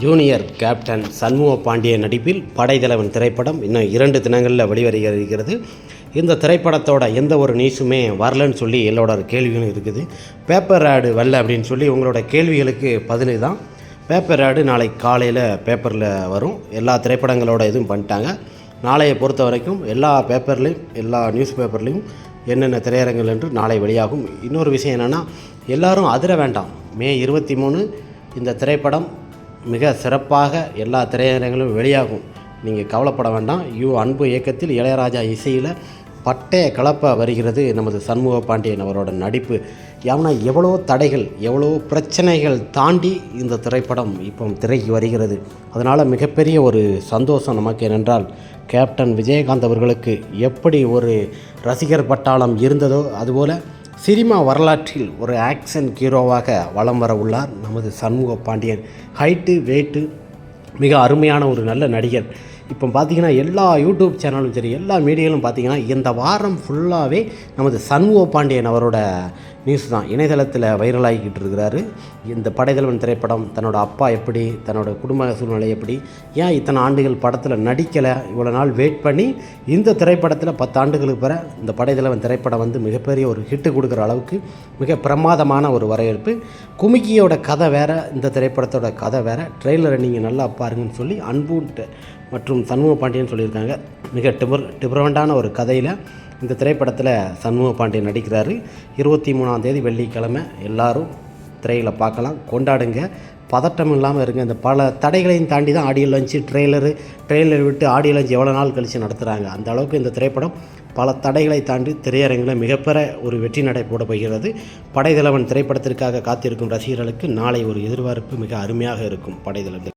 Junior captain Shanmuga Pandian நடிப்பில் படைத்தலைவன் திரைப்படம் இன்னும் இரண்டு தினங்களில் வெளிவருகிறது. இந்த திரைப்படத்தோட எந்த ஒரு நியூஸுமே வரலன்னு சொல்லி எல்லோட கேள்விகளும் இருக்குது. பேப்பர் ஆடு வரல அப்படின்னு சொல்லி உங்களோட கேள்விகளுக்கு பதில் தான். பேப்பர் ஆடு நாளை காலையில் பேப்பரில் வரும். எல்லா திரைப்படங்களோட இதுவும் பண்ணிட்டாங்க. நாளையை பொறுத்த வரைக்கும் எல்லா பேப்பர்லேயும் எல்லா நியூஸ் பேப்பர்லேயும் என்னென்ன திரையரங்குகள் என்று நாளை வெளியாகும். இன்னொரு விஷயம் என்னென்னா எல்லாரும் அதிர வேண்டாம். மே இருபத்தி மூணு இந்த திரைப்படம் மிக சிறப்பாக எல்லா திரையரங்களும் வெளியாகும். நீங்கள் கவலைப்பட வேண்டாம். யூ அன்பு இயக்கத்தில் இளையராஜா இசையில் பட்டைய கலப்ப வருகிறது நமது சண்முக பாண்டியன் அவரோட நடிப்பு. ஏன்னா எவ்வளோ தடைகள் எவ்வளோ பிரச்சனைகள் தாண்டி இந்த திரைப்படம் இப்போ திரைக்கு வருகிறது. அதனால் மிகப்பெரிய ஒரு சந்தோஷம் நமக்கு என்னென்றால் கேப்டன் விஜயகாந்த் அவர்களுக்கு எப்படி ஒரு ரசிகர் பட்டாளம் இருந்ததோ அதுபோல் சினிமா வரலாற்றில் ஒரு ஆக்ஷன் ஹீரோவாக வலம் வர உள்ளார் நமது சண்முக பாண்டியன். ஹைட்டு வெயிட்டு மிக அருமையான ஒரு நல்ல நடிகர். இப்போ பார்த்தீங்கன்னா எல்லா யூடியூப் சேனலும் சரி எல்லா மீடியாலும் பார்த்தீங்கன்னா இந்த வாரம் ஃபுல்லாகவே நமது சண்முக பாண்டியன் அவரோட நியூஸ் தான் இணையதளத்தில் வைரலாகிக்கிட்டு இருக்கிறாரு. இந்த படைத்தலைவன் திரைப்படம் தன்னோட அப்பா எப்படி தன்னோட குடும்ப சூழ்நிலை எப்படி ஏன் இத்தனை ஆண்டுகள் படத்தில் நடிக்கலை இவ்வளோ நாள் வெயிட் பண்ணி இந்த திரைப்படத்தில் பத்து ஆண்டுகளுக்கு பிற இந்த படைத்தலைவன் திரைப்படம் வந்து மிகப்பெரிய ஒரு ஹிட்டு கொடுக்குற அளவுக்கு மிக பிரமாதமான ஒரு வரவேற்பு. குமிக்கியோட கதை வேறு இந்த திரைப்படத்தோட கதை வேறு. ட்ரெய்லரை நீங்கள் நல்லா பாருங்கன்னு சொல்லி அன்பு மற்றும் சண்முக பாண்டியன் சொல்லியிருக்காங்க. மிக டிபர் டிஃப்ரெண்ட்டான ஒரு கதையில் இந்த திரைப்படத்தில் சண்முக பாண்டியன் நடிக்கிறாரு. இருபத்தி மூணாம் தேதி வெள்ளிக்கிழமை எல்லாரும் திரையில் பார்க்கலாம். கொண்டாடுங்க. பதட்டம் இல்லாமல் இருங்க. இந்த பல தடைகளையும் தாண்டி தான் ஆடியோ லஞ்சு ட்ரெய்லரு ட்ரெய்லர் விட்டு ஆடியோ லஞ்சு எவ்வளோ நாள் கழித்து நடத்துகிறாங்க அந்த அளவுக்கு இந்த திரைப்படம் பல தடைகளை தாண்டி திரையரங்கில் மிகப்பெற ஒரு வெற்றி நடை போட போகிறது. படைத்தலைவன் திரைப்படத்திற்காக காத்திருக்கும் ரசிகர்களுக்கு நாளை ஒரு எதிர்பார்ப்பு மிக அருமையாக இருக்கும். படைத்தலைவன்